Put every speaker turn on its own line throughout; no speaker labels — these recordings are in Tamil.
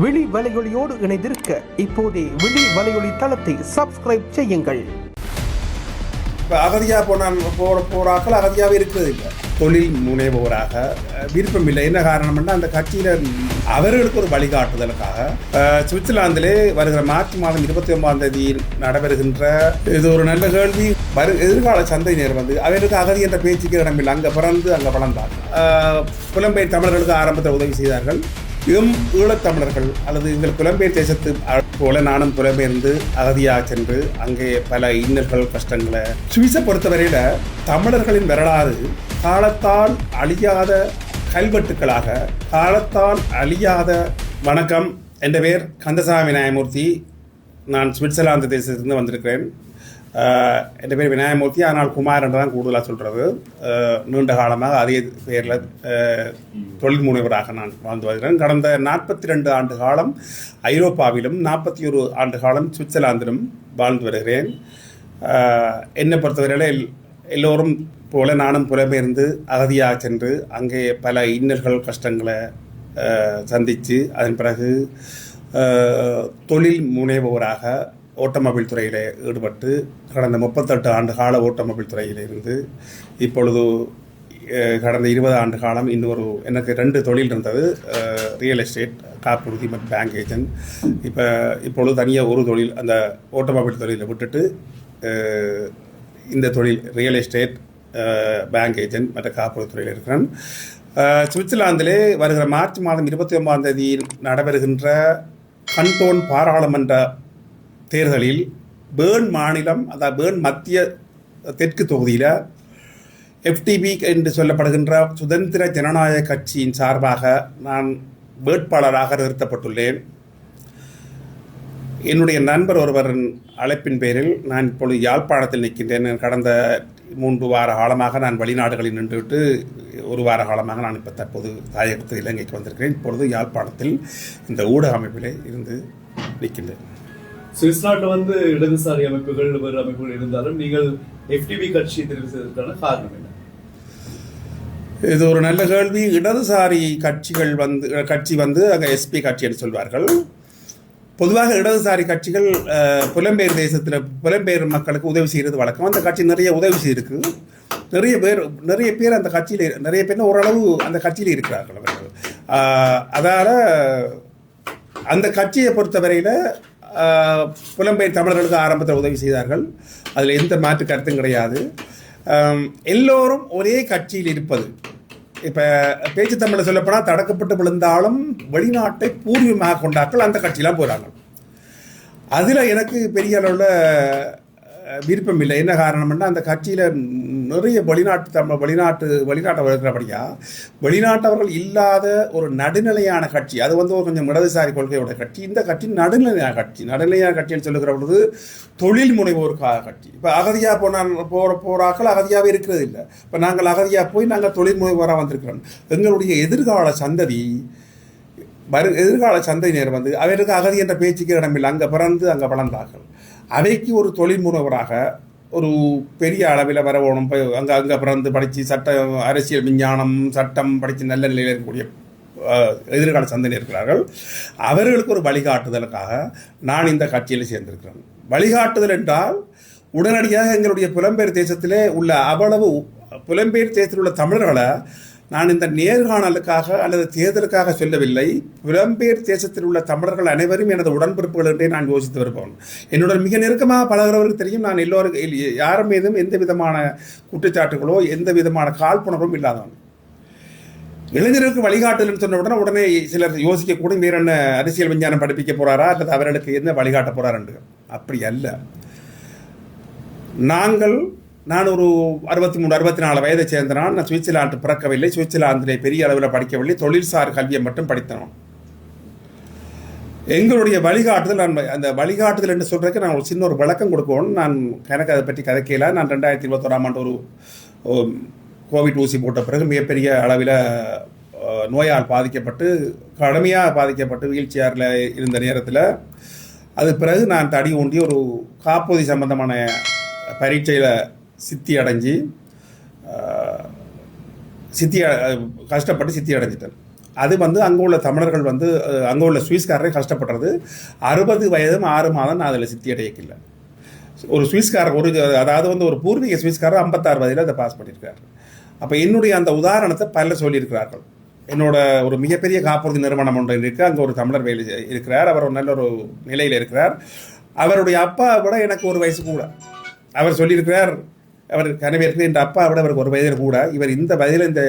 விழி வலையொலியோடு இணைந்திருக்க இப்போதே விழி வலையொலி தளத்தை சப்ஸ்கிரைப் செய்யுங்கள்.
இப்போ அகதியாக போனால் போகிற போகிறாக்கள் அகதியாகவே இருக்கிறது இல்லை. தொழில் முனைவோராக விருப்பம் இல்லை. என்ன காரணம்னா அந்த கட்சியில் அவர்களுக்கு ஒரு வழிகாட்டுதலுக்காக சுவிட்சர்லாந்திலே வருகிற மார்ச் மாதம் இருபத்தி ஒன்பதாம் தேதி நடைபெறுகின்ற இது ஒரு நல்ல கேள்வி. வரு எதிர்கால சந்தையினர் வந்து அவருக்கு அகதி என்ற பேச்சுக்கு இடமில்லை. அங்கே பிறந்து அங்கே வளர்ந்தார் புலம்பெயர் தமிழர்களுக்கு ஆரம்பத்தில் உதவி செய்தார்கள். எம் ஈழத்தமிழர்கள் அல்லது எங்கள் புலம்பெயர் தேசத்து போல நானும் புலம்பெயர்ந்து அகதியாக சென்று அங்கே பல இன்னல்கள் கஷ்டங்களை சுவிசை பொறுத்தவரையில் தமிழர்களின் வரலாறு காலத்தால் அழியாத கல்வெட்டுக்களாக காலத்தால் அழியாத வணக்கம். என்ற பேர் கந்தசாமி நாயமூர்த்தி. நான் சுவிட்சர்லாந்து தேசத்திலிருந்து வந்திருக்கிறேன். ஆஹ் என் பேர் விநாயகமூர்த்தி. ஆனால் குமார் என்று தான் கூடுதலாக சொல்கிறது நீண்ட காலமாக அதே பேரில் தொழில் முனைவராக நான் வாழ்ந்து வருகிறேன். கடந்த நாற்பத்தி ரெண்டு ஆண்டு காலம் ஐரோப்பாவிலும் நாற்பத்தி ஒரு ஆண்டு காலம் சுவிட்சர்லாந்திலும் வாழ்ந்து வருகிறேன். என்னை பொறுத்தவரையில் எல்- எல்லோரும் போல நானும் புலம்பெயர்ந்து அகதியாக சென்று அங்கே பல இன்னல்கள் கஷ்டங்களை சந்தித்து அதன் பிறகு தொழில் முனைவோராக ஓட்டோமொபைல் துறையில் ஈடுபட்டு கடந்த முப்பத்தெட்டு ஆண்டு கால ஓட்டோமொபைல் துறையில் இருந்து இப்பொழுது கடந்த இருபது ஆண்டு காலம் இன்னொரு எனக்கு ரெண்டு தொழில் இருந்தது. ரியல் எஸ்டேட் காப்புறுதி மற்றும் பேங்க் ஏஜென்ட் இப்போ இப்பொழுது தனியாக ஒரு தொழில் அந்த ஓட்டோமொபைல் தொழிலை விட்டுட்டு இந்த தொழில் ரியல் எஸ்டேட் பேங்க் ஏஜென்ட் மற்ற காப்புறுதி துறையில் இருக்கிறேன். சுவிட்சர்லாந்திலே வருகிற மார்ச் மாதம் இருபத்தி ஒன்பதாம் தேதி நடைபெறுகின்ற கண்டோன் பாராளுமன்ற தேர்தலில் பேர்ன் மாநிலம் அதாவது பேர்ன் மத்திய தெற்கு தொகுதியில் எஃப்டிபி என்று சொல்லப்படுகின்ற சுதந்திர ஜனநாயக கட்சியின் சார்பாக நான் வேட்பாளராக நிறுத்தப்பட்டுள்ளேன். என்னுடைய நண்பர் ஒருவரின் அழைப்பின் பேரில் நான் இப்பொழுது யாழ்ப்பாணத்தில் நிற்கின்றேன். கடந்த மூன்று வார காலமாக நான் வெளிநாடுகளில் நின்றுவிட்டு ஒரு வார காலமாக நான் இப்போ தற்போது தாயகத்து இலங்கைக்கு வந்திருக்கிறேன். இப்பொழுது யாழ்ப்பாணத்தில் இந்த ஊடக அமைப்பிலே இருந்து நிற்கின்றேன்.
சுவிட்சர்லாந்து வந்து இடதுசாரி அமைப்புகள் வேறு அமைப்புகள் இருந்தாலும் நீங்கள் எஃப்டிபி கட்சியை தெரிவு செய்ததற்கான காரணம் என்ன?
இது ஒரு நல்ல கேள்வி. இடதுசாரி கட்சிகள் வந்து கட்சி வந்து அங்கே எஸ்பி கட்சி என்று சொல்வார்கள். பொதுவாக இடதுசாரி கட்சிகள் புலம்பெயர் தேசத்தில் புலம்பெயர் மக்களுக்கு உதவி செய்கிறது வழக்கம். அந்த கட்சி நிறைய உதவி செய்திருக்கு. நிறைய பேர் நிறைய பேர் அந்த கட்சியில் நிறைய பேர் ஓரளவு அந்த கட்சியில் இருக்கிறார்கள் அவர்கள். அஹ், அந்த கட்சியை பொறுத்தவரையில் புலம்பெயர் தமிழர்களுக்கு ஆரம்பத்தில் உதவி செய்தார்கள். அதில் எந்த மாற்று கருத்தும் கிடையாது. எல்லோரும் ஒரே கட்சியில் இருப்பது. இப்போ பேச்சு தமிழில் சொல்லப்போனால் தடக்கப்பட்டு விழுந்தாலும் வெளிநாட்டை பூர்வீகமாக கொண்டாக்கள் அந்த கட்சியெலாம் போகிறாங்க அதில் எனக்கு பெரிய அளவில் விருப்பம் இல்லை என்ன காரணம்னா அந்த கட்சியில் நிறைய வெளிநாட்டு தமிழ் வெளிநாட்டு வெளிநாட்டவர் இருக்கிறபடியா வெளிநாட்டவர்கள் இல்லாத ஒரு நடுநிலையான கட்சி அது வந்து ஒரு கொஞ்சம் இடதுசாரி கொள்கையோட கட்சி இந்த கட்சி நடுநிலையான கட்சி நடுநிலையான கட்சின்னு சொல்லுகிற பொழுது தொழில் முனைவோருக்காக கட்சி. இப்போ அகதியாக போனால் போகிற போகிறாக்கள் அகதியாகவே இருக்கிறது இல்லை. இப்போ நாங்கள் அகதியாக போய் நாங்கள் தொழில் முனைவோராக வந்திருக்கிறோம். எங்களுடைய எதிர்கால சந்ததி வரு எதிர்கால சந்தையினர் வந்து அவருக்கு அகதி என்ற பேச்சுக்கு இடமில்லை. அங்கே பிறந்து அங்கே வளர்ந்தார்கள். அவைக்கு ஒரு தொழில் முனைவராக ஒரு பெரிய அளவில் வரவோணும் போய் அங்கே அங்கே பிறந்து படித்து சட்டம் அரசியல் விஞ்ஞானம் சட்டம் படித்து நல்ல நிலையில் இருக்கக்கூடிய எதிர்கால சந்தனை இருக்கிறார்கள். அவர்களுக்கு ஒரு வழிகாட்டுதலுக்காக நான் இந்த கட்சியில் சேர்ந்திருக்கிறேன். வழிகாட்டுதல் என்றால் உடனடியாக எங்களுடைய புலம்பெயர் தேசத்திலே உள்ள அவ்வளவு புலம்பெயர் தேசத்தில் உள்ள தமிழர்களை நான் இந்த நேர்காணலுக்காக அல்லது தேர்தலுக்காக சொல்லவில்லை. புலம்பெயர் தேசத்தில் உள்ள தமிழர்கள் அனைவரும் எனது உடன்பிறப்புகள் என்றே நான் யோசித்து வருபவன். என்னுடன் மிக நெருக்கமாக பழகிறவருக்கு தெரியும் நான் எல்லோருக்கும் யார் மீதும் எந்த விதமான குற்றச்சாட்டுகளோ எந்த விதமான காழ்ப்புணர்வும் இல்லாதவன். இளைஞருக்கு வழிகாட்டுதல்னு சொன்ன உடனே உடனே சிலர் யோசிக்கக்கூடும் வேற என்ன அரசியல் விஞ்ஞானம் படிப்பிக்க போறாரா? அல்லது அவர்களுக்கு என்ன வழிகாட்ட என்று. அப்படி அல்ல. நாங்கள் நான் ஒரு அறுபத்தி மூணு அறுபத்தி நாலு வயதை சேர்ந்தனால் நான் சுவிட்சர்லாந்து பிறக்கவில்லை. சுவிட்சர்லாந்திலே பெரிய அளவில் படிக்கவில்லை. தொழில்சார் கல்வியை மட்டும் படித்தனோம் எங்களுடைய வழிகாட்டுதல் நான் அந்த வழிகாட்டுதல் என்று சொல்கிறதுக்கு நான் ஒரு சின்ன ஒரு விளக்கம் கொடுக்கணும். நான் எனக்கு அதை பற்றி கதைக்கையில் நான் ரெண்டாயிரத்தி இருபத்தோராம் ஆண்டு ஒரு கோவிட் ஊசி போட்ட பிறகு மிகப்பெரிய அளவில் நோயால் பாதிக்கப்பட்டு கடுமையாக பாதிக்கப்பட்டு வீல் சேரில் இருந்த நேரத்தில் அது பிறகு நான் தடி ஊண்டி ஒரு காப்புறுதி சம்பந்தமான பரீட்சையில் சித்தி அடைஞ்சு சித்தி கஷ்டப்பட்டு சித்தி அடைஞ்சிட்டேன் அது வந்து அங்கே உள்ள தமிழர்கள் வந்து அங்கே உள்ள சுவிஸ்காரரே கஷ்டப்படுறது. அறுபது வயதும் ஆறு மாதம் நான் அதில் சித்தி அடையக்கில்லை. ஒரு சுவிஸ்காரர் ஒரு அதாவது வந்து ஒரு பூர்வீக சுவிஸ்காரர் ஐம்பத்தாறு வயதில் அதை பாஸ் பண்ணியிருக்காரு. அப்போ என்னுடைய அந்த உதாரணத்தை பலர் சொல்லியிருக்கிறார்கள். என்னோட ஒரு மிகப்பெரிய காப்புறுதி நிறுவனம் ஒன்று இருக்குது அங்கே ஒரு தமிழர் வேலை இருக்கிறார். அவர் ஒரு நல்ல ஒரு நிலையில் இருக்கிறார். அவருடைய அப்பா விட எனக்கு ஒரு வயசு கூட. அவர் சொல்லியிருக்கிறார் அவர் கனவேற்கு என்ற அப்பா விட அவருக்கு ஒரு வயதில் கூட இவர் இந்த வயதில் இந்த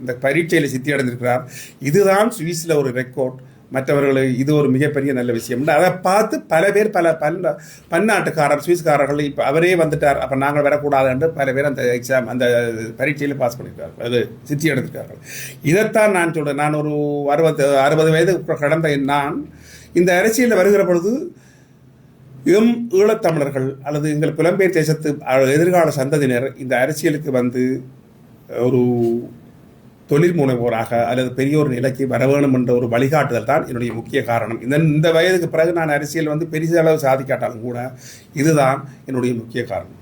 இந்த பரீட்சையில் சித்தி அடைந்திருக்கிறார் இதுதான் சுவிஸில் ஒரு ரெக்கார்ட். மற்றவர்கள் இது ஒரு மிகப்பெரிய நல்ல விஷயம். அதை பார்த்து பல பேர் பல பல்ல பன்னாட்டுக்காரர் சுவிஸ்காரர்கள் இப்போ அவரே வந்துட்டார். அப்போ நாங்கள் வரக்கூடாது என்று பல பேர் அந்த எக்ஸாம் அந்த பரீட்சையில் பாஸ் பண்ணியிருக்கார்கள் அது சித்தி எடுத்திருக்கார்கள் இதைத்தான் நான் சொல்கிறேன் நான் ஒரு அறுபது அறுபது வயது கடந்த நான் இந்த அரசியலில் வருகிற பொழுது எம் ஈழத்தமிழர்கள் அல்லது எங்கள் புலம்பெயர் தேசத்து எதிர்கால சந்ததியினர் இந்த அரசியலுக்கு வந்து ஒரு தொழில் முனைவோராக அல்லது பெரிய ஒரு நிலைக்கு வர வேணும் என்ற ஒரு வழிகாட்டுதல் தான் என்னுடைய முக்கிய காரணம். இந்த இந்த வயதுக்கு பிறகு நான் அரசியல் வந்து பெரிய அளவு சாதிக்காட்டாலும் கூட இதுதான் என்னுடைய முக்கிய காரணம்.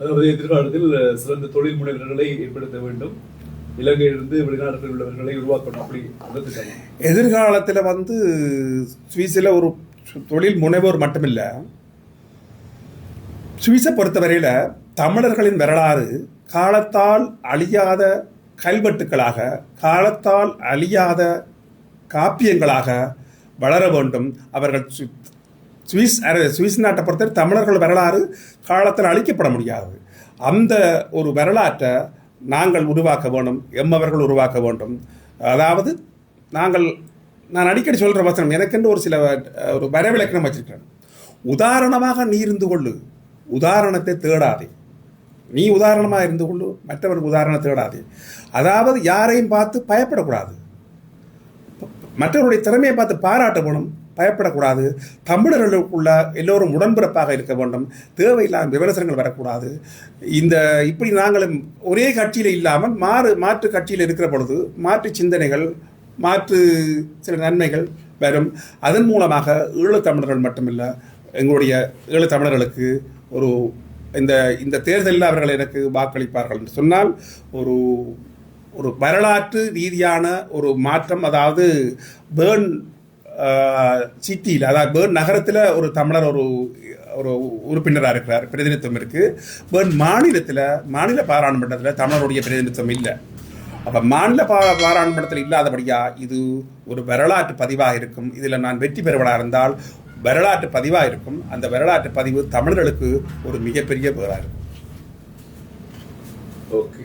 அதாவது எதிர்காலத்தில் சிறந்த தொழில் முனைவர்களை ஏற்படுத்த வேண்டும். இலங்கையிலிருந்து வெளிநாடுகளில் உள்ளவர்களை உருவாக்கணும் அப்படி
எதிர்காலத்தில் வந்து சுவிஸில் ஒரு தொழில் முனைவோர் மட்டுமில்லை சுவிஸை பொறுத்தவரையில் தமிழர்களின் வரலாறு காலத்தால் அழியாத கல்வெட்டுக்களாக காலத்தால் அழியாத காப்பியங்களாக வளர வேண்டும். அவர்கள் சு- சுவிஸ் சுவிஸ் நாட்டை பொறுத்தவரை தமிழர்கள் வரலாறு காலத்தில் அழிக்கப்பட முடியாது. அந்த ஒரு வரலாற்றை நாங்கள் உருவாக்க வேண்டும் எம்மவர்கள் உருவாக்க வேண்டும். அதாவது நாங்கள் நான் அடிக்கடி சொல்கிற வசனம் எனக்கென்று ஒரு சில ஒரு வரவிலக்கணம் வச்சிருக்கிறேன் உதாரணமாக நீ இருந்து கொள்ளு. உதாரணத்தை தேடாதே. நீ உதாரணமாக இருந்து கொள்ளு மற்றவருக்கு உதாரணம் தேடாதே. அதாவது யாரையும் பார்த்து பயப்படக்கூடாது. மற்றவருடைய திறமையை பார்த்து பாராட்டப்படும் பயப்படக்கூடாது. தமிழர்களுக்குள்ள எல்லோரும் உடன்பிறப்பாக இருக்க வேண்டும். தேவையில்லாத விமர்சனங்கள் வரக்கூடாது. இந்த இப்படி நாங்களும் ஒரே கட்சியில் இல்லாமல் மாறு மாற்று கட்சியில் இருக்கிற பொழுது மாற்று சிந்தனைகள் மாற்று சில நன்மைகள் வரும். அதன் மூலமாக ஈழத்தமிழர்கள் மட்டுமில்லை எங்களுடைய ஈழத்தமிழர்களுக்கு ஒரு இந்த இந்த தேர்தலில் அவர்கள் எனக்கு வாக்களிப்பார்கள் என்று சொன்னால் ஒரு ஒரு வரலாற்று ரீதியான ஒரு மாற்றம் அதாவது பேர்ன் சிட்டியில் அதாவது பேர்ன் நகரத்தில் ஒரு தமிழர் ஒரு ஒரு உறுப்பினராக இருக்கிறார் பிரதிநிதித்துவம் இருக்குது பேர்ன் மாநிலத்தில் மாநில பாராளுமன்றத்தில் தமிழருடைய பிரதிநிதித்துவம் இல்லை. அப்போ மாநில பா பாராளுமன்றத்தில் இல்லாதபடியா இது ஒரு வரலாற்று பதிவாக இருக்கும். இதில் நான் வெற்றி பெறுவதாக இருந்தால் வரலாற்று பதிவாக இருக்கும். அந்த வரலாற்று பதிவு தமிழர்களுக்கு ஒரு மிகப்பெரிய பேராக இருக்கும்.
ஓகே.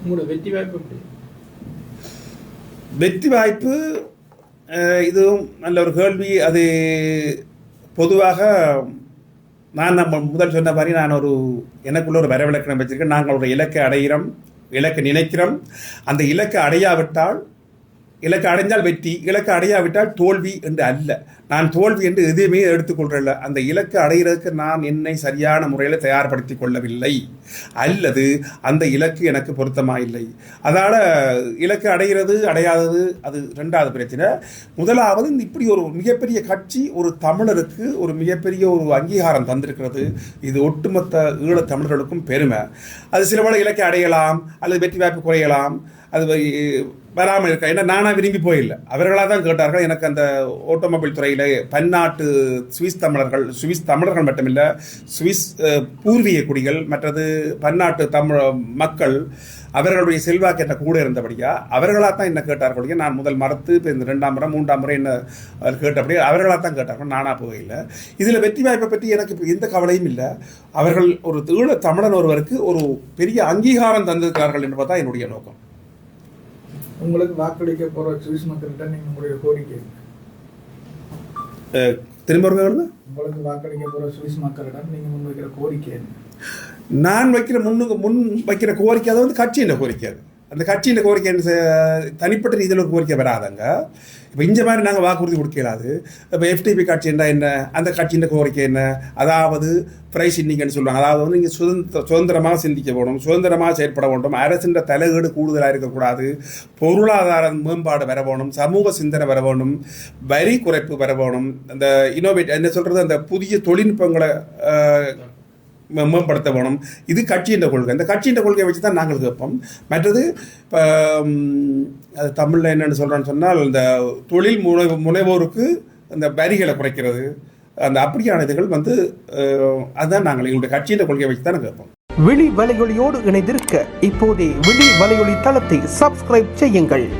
உங்களோட வெற்றி வாய்ப்பு
வெற்றி இதுவும் நல்ல ஒரு கேள்வி. அது பொதுவாக நான் நம்ம முதல் சொன்ன மாதிரி நான் ஒரு எனக்குள்ள ஒரு வரவிலக்கணம் வச்சிருக்கேன். நாங்கள் ஒரு இலக்கை அடைகிறோம் இலக்கு நினைக்கிறோம். அந்த இலக்கு அடையாவிட்டால் இலக்கு அடைஞ்சால் வெற்றி இலக்கு அடையாவிட்டால் தோல்வி என்று அல்ல. நான் தோல்வி என்று எதுவுமே எடுத்துக்கொள்றல அந்த இலக்கு அடைகிறதுக்கு நான் என்னை சரியான முறையில் தயார்படுத்திக் கொள்ளவில்லை. அல்லது அந்த இலக்கு எனக்கு பொருத்தமா இல்லை. அதனால் இலக்கு அடைகிறது அடையாதது அது ரெண்டாவது பிரச்சனை. முதலாவது இப்படி ஒரு மிகப்பெரிய கட்சி ஒரு தமிழருக்கு ஒரு மிகப்பெரிய ஒரு அங்கீகாரம் தந்திருக்கிறது. இது ஒட்டுமொத்த ஈழத் தமிழர்களுக்கும் பெருமை. அது சில இலக்கை அடையலாம் அல்லது வெற்றி வாய்ப்பு குறையலாம் அது வை- வராமல் இருக்க? ஏன்னா நானாக விரும்பி போயில்லை. அவர்களாக தான் கேட்டார்கள் எனக்கு அந்த ஆட்டோமொபைல் துறையில் பன்னாட்டு சுவிஸ் தமிழர்கள் சுவிஸ் தமிழர்கள் மட்டுமில்லை சுவிஸ் பூர்வீக குடிகள் மற்றது பன்னாட்டு தமிழ் மக்கள் அவர்களுடைய செல்வாக்கு என்ன கூட இருந்தபடியா அவர்களாக தான் என்ன கேட்டார்கள் நான் முதல் மறுத்து இப்போ இந்த ரெண்டாம் முறை மூன்றாம் முறை என்ன அவர் அவர்களாக தான் கேட்டார்கள் நானாக போகவில்லை. இதில் வெற்றி வாய்ப்பை பற்றி எனக்கு எந்த கவலையும் இல்லை. அவர்கள் ஒரு ஈழ தமிழன் ஒருவருக்கு ஒரு பெரிய அங்கீகாரம் தந்திருக்கிறார்கள் என்பதுதான் என்னுடைய நோக்கம்.
உங்களுக்கு வாக்களிக்க போற சுவிஸ் மக்கள்கிட்ட நீங்க உங்களுடைய கோரிக்கை என்ன?
திரும்ப?
உங்களுக்கு வாக்களிக்க போற சுவிஸ் மக்களிடம் நீங்க முன்வைக்கிற கோரிக்கை என்ன
நான் வைக்கிற முன்னுக்கு முன் வைக்கிற கோரிக்கை அது வந்து கட்சியின் கோரிக்கை அது அந்த கட்சியின் கோரிக்கை தனிப்பட்ட ரீதியில் ஒரு கோரிக்கை வராதங்க. இப்போ இந்த மாதிரி நாங்கள் வாக்குறுதி கொடுக்கலாது. இப்போ எஃப்டிபி கட்சி என்ன என்ன? அந்த கட்சியின் கோரிக்கை என்ன? அதாவது பிரைஸ் இன்னிங்கன்னு சொல்லுவாங்க. அதாவது வந்து நீங்கள் சுதந்திர சுதந்திரமாக சிந்திக்க வேணும் சுதந்திரமாக செயற்பட வேண்டும். அரசின் தலையீடு கூடுதலாக இருக்கக்கூடாது. பொருளாதார மேம்பாடு வர வேணும் சமூக சிந்தனை வர வேணும் வரி குறைப்பு வர வேணும் அந்த இன்னோவேட் என்ன சொல்கிறது அந்த புதிய தொழில்நுட்பங்களை மேம்படுத்த வேணும் இது கட்சியின் கொள்கை. இந்த கட்சியின் கொள்கையை வச்சு தான் நாங்கள் கேட்போம். மற்றது இப்போ அது தமிழில் என்னென்னு சொல்கிறோன்னு சொன்னால் இந்த தொழில் முனை முனைவோருக்கு இந்த வரிகளை குறைக்கிறது. அந்த அப்படியான இதுகள் வந்து அதுதான் நாங்கள் எங்களுடைய கட்சியின் கொள்கையை வச்சு தான் கேட்போம்.
விழி வலையொலியோடு இணைந்திருக்க இப்போதே விழி வலையொலி தளத்தை சப்ஸ்கிரைப் செய்யுங்கள்.